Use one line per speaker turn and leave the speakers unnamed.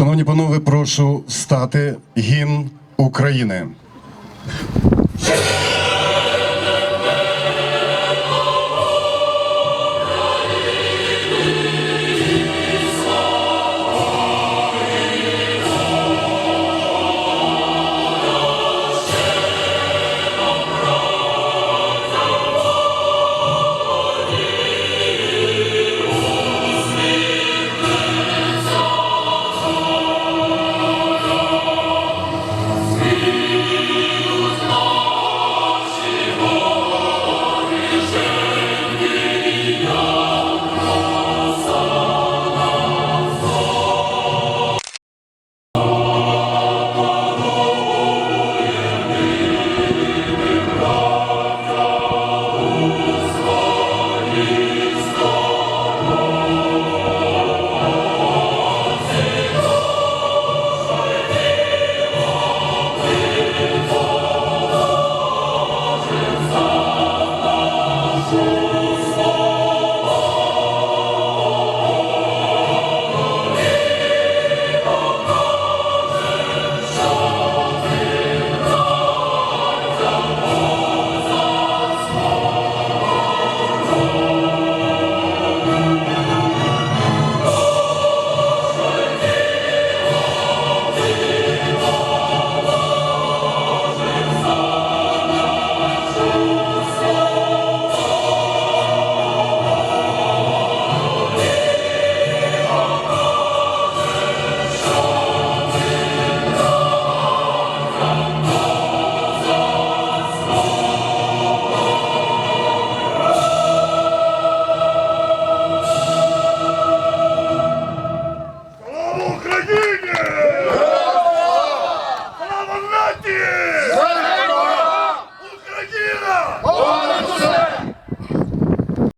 Шановні панове, прошу встати гімн України.
Bora,